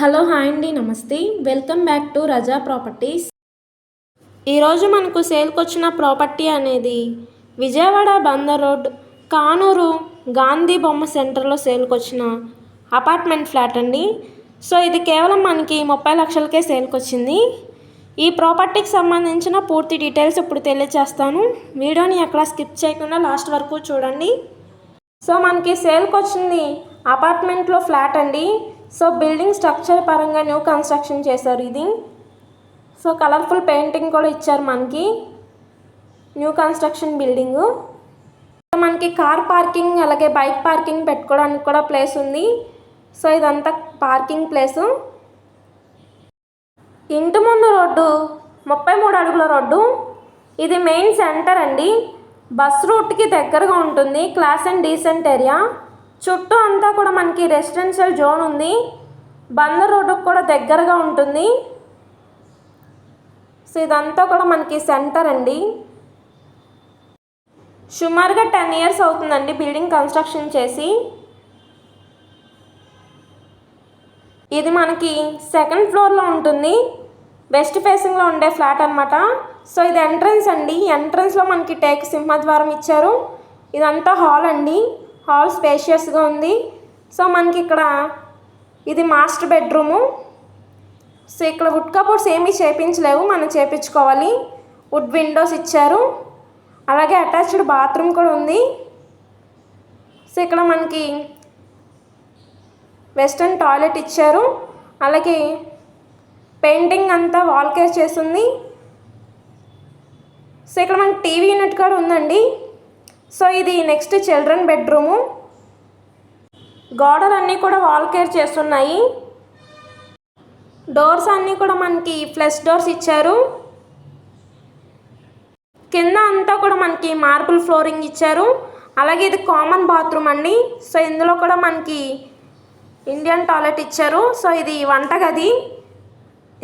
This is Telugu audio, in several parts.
హలో హాయ్ అండి నమస్తే. Welcome back to Raza properties. ఈరోజు మనకు సేల్కి వచ్చిన ప్రాపర్టీ అనేది విజయవాడ బందర్ రోడ్ కానూరు గాంధీ బొమ్మ సెంటర్లో సేల్కి వచ్చిన అపార్ట్మెంట్ ఫ్లాట్ అండి. సో ఇది కేవలం మనకి ముప్పై లక్షలకే సేల్కి వచ్చింది. ఈ ప్రాపర్టీకి సంబంధించిన పూర్తి డీటెయిల్స్ ఇప్పుడు తెలియజేస్తాను వీడియోని ఎక్కడ స్కిప్ చేయకుండా లాస్ట్ వరకు చూడండి. సో మనకి సేల్కి వచ్చింది అపార్ట్మెంట్లో ఫ్లాట్ అండి. సో బిల్డింగ్ స్ట్రక్చర్ పరంగా న్యూ కన్స్ట్రక్షన్ చేశారు ఇది. సో కలర్ఫుల్ పెయింటింగ్ కూడా ఇచ్చారు మనకి. న్యూ కన్స్ట్రక్షన్ బిల్డింగు మనకి కార్ పార్కింగ్ అలాగే బైక్ పార్కింగ్ పెట్టుకోవడానికి కూడా ప్లేస్ ఉంది. సో ఇదంతా పార్కింగ్ ప్లేసు ఇంటి ముందు రోడ్డు ముప్పై మూడు అడుగుల రోడ్డు. ఇది మెయిన్ సెంటర్ అండి. బస్ రూట్కి దగ్గరగా ఉంటుంది. క్లాస్ అండ్ డీసెంట్ ఏరియా చుట్టూ అంతా కూడా మనకి రెసిడెన్షియల్ జోన్ ఉంది. బందర్ రోడ్డుకు కూడా దగ్గరగా ఉంటుంది. సో ఇదంతా కూడా మనకి సెంటర్ అండి. సుమారుగా టెన్ ఇయర్స్ అవుతుందండి బిల్డింగ్ కన్స్ట్రక్షన్ చేసి. ఇది మనకి సెకండ్ ఫ్లోర్లో ఉంటుంది. వెస్ట్ ఫేసింగ్లో ఉండే ఫ్లాట్ అనమాట సో ఇది ఎంట్రన్స్ అండి. ఎంట్రన్స్లో మనకి టేక్ సింహద్వారం ఇచ్చారు. ఇదంతా హాల్ అండి. హాల్ స్పేషియస్గా ఉంది. సో మనకి ఇక్కడ ఇది మాస్టర్ బెడ్రూము. సో ఇక్కడ వుడ్ కబోర్డ్స్ ఏమీ చేపించలేవు. మనం చేపించుకోవాలి. వుడ్ విండోస్ ఇచ్చారు. అలాగే అటాచ్డ్ బాత్రూమ్ కూడా ఉంది. సో ఇక్కడ మనకి వెస్ట్రన్ టాయిలెట్ ఇచ్చారు. అలాగే పెయింటింగ్ అంతా వాల్ కేర్ చేస్తుంది సో ఇక్కడ మనకి టీవీ యూనిట్ కూడా ఉందండి. సో ఇది నెక్స్ట్ చిల్డ్రన్ బెడ్రూము గోడలన్నీ కూడా వాల్ కేర్ చేస్తున్నాయి. డోర్స్ అన్నీ కూడా మనకి ఫ్లెష్ డోర్స్ ఇచ్చారు. కింద అంతా కూడా మనకి మార్బుల్ ఫ్లోరింగ్ ఇచ్చారు. అలాగే ఇది కామన్ బాత్రూమ్ అండి. సో ఇందులో కూడా మనకి ఇండియన్ టాయిలెట్ ఇచ్చారు. సో ఇది వంటగది.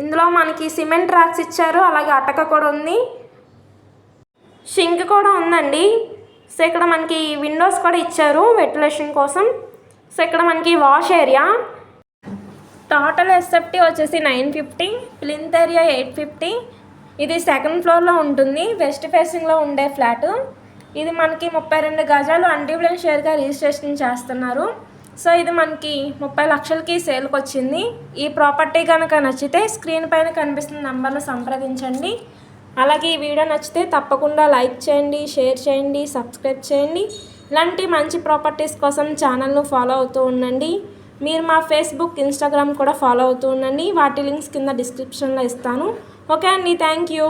ఇందులో మనకి సిమెంట్ రాక్స్ ఇచ్చారు. అలాగే అటక కూడా ఉంది. షింక్ కూడా ఉందండి. సో ఇక్కడ మనకి విండోస్ కూడా ఇచ్చారు వెంటిలేషన్ కోసం. సో ఇక్కడ మనకి వాష్ ఏరియా టోటల్ ఎస్ఎఫ్టీ వచ్చేసి nine fifty plinth area eight fifty ఇది సెకండ్ ఫ్లోర్లో ఉంటుంది వెస్ట్ ఫేసింగ్లో ఉండే ఫ్లాట్ ఇది మనకి ముప్పై రెండు గజాలు అన్డివిడెంట్ షేర్గా రిజిస్ట్రేషన్ చేస్తున్నారు. సో ఇది మనకి ముప్పై లక్షలకి సేల్కి వచ్చింది ఈ ప్రాపర్టీ కనుక నచ్చితే స్క్రీన్ పైన కనిపిస్తున్న నెంబర్ను సంప్రదించండి. అలాగే ఈ వీడియో నచ్చితే తప్పకుండా లైక్ చేయండి షేర్ చేయండి సబ్స్క్రైబ్ చేయండి. ఇలాంటి మంచి ప్రాపర్టీస్ కోసం ఛానల్ను ఫాలో అవుతూ ఉండండి. మీరు మా ఫేస్బుక్ ఇన్స్టాగ్రామ్ కూడా ఫాలో అవుతూ ఉండండి. వాటి లింక్స్ కింద డిస్క్రిప్షన్లో ఇస్తాను. ఓకే అండి థ్యాంక్ యూ.